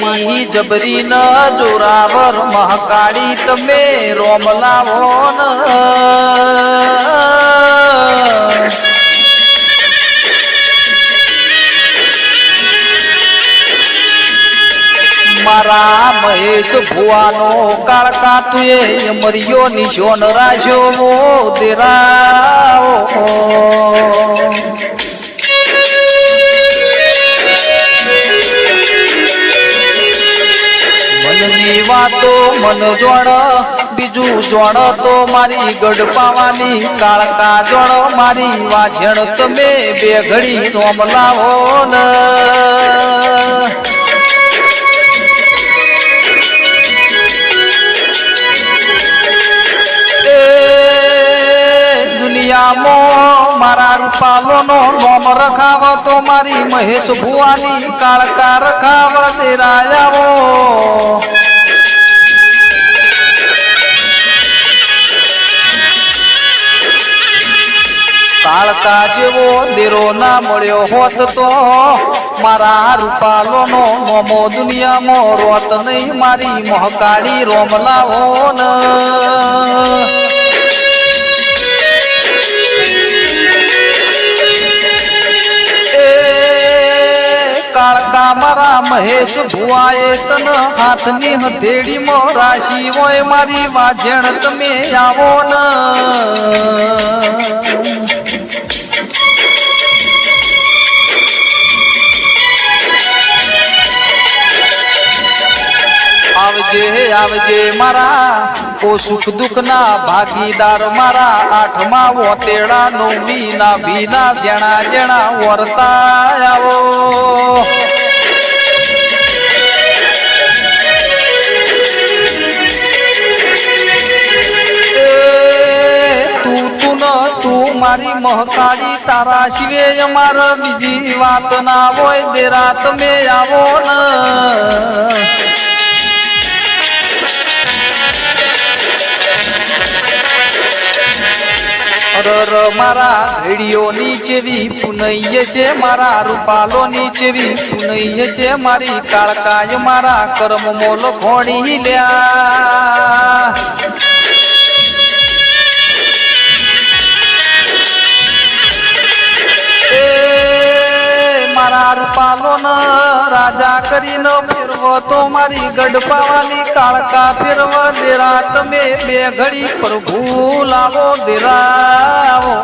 મારી જબરી ન જોરાવર મહાકાળી તમે રોમ લાવો ન. મારા મહેશ ભુવાનો કાળકા તુએ મર્યો નિશોન મો દેરાઓ. મનની તો મન જોણ, બીજું જોણ તો મારી ગઢ પાવાની કાળકા જોણ મારી વાજણ તમે બે ઘડી સોમ લાવો ને. દુનિયામાં મારા રૂપાલોનો નોમ રખાવ તો મારી મહેશ ભુવાની, કાળકા રખાવ તેરાયાવો કાળકા જેવો દેરો ના મળ્યો હોત તો મારા રૂપાલોનો મોમો દુનિયામાં રોત નહીં, મારી મોહકાળી રોમલાઓ ન કાળકા મારા મહેશ ભુવાએ તન હાથની હથેડી માં રાશી હોય, મારી વાજણ તમે આવો ન. આવજે આવજે મારા. ઓ સુખ દુઃખ ના ભાગીદાર મારા. આઠમા વોતેડા નવમી ના ભીના જણા જણા વર્તા આવો. મારી મહકાળી, તારા શિવે અમાર બીજી વાત ના હોય. દેરા મેં આવો ન. અરર મારા ઘડીઓની ચેવી પુનૈય છે, મારા રૂપાલોની ચેવી પુનૈય છે, મારી કાળકાય મારા કર્મ મોલ ઘોડી લ્યા. રાજા કરીને ફેરવો તો મારી ગઢપાવાની કાળકા ફેરવ દેરા. તમે બે ઘડી પ્રભુ લાવો, દેરાવો.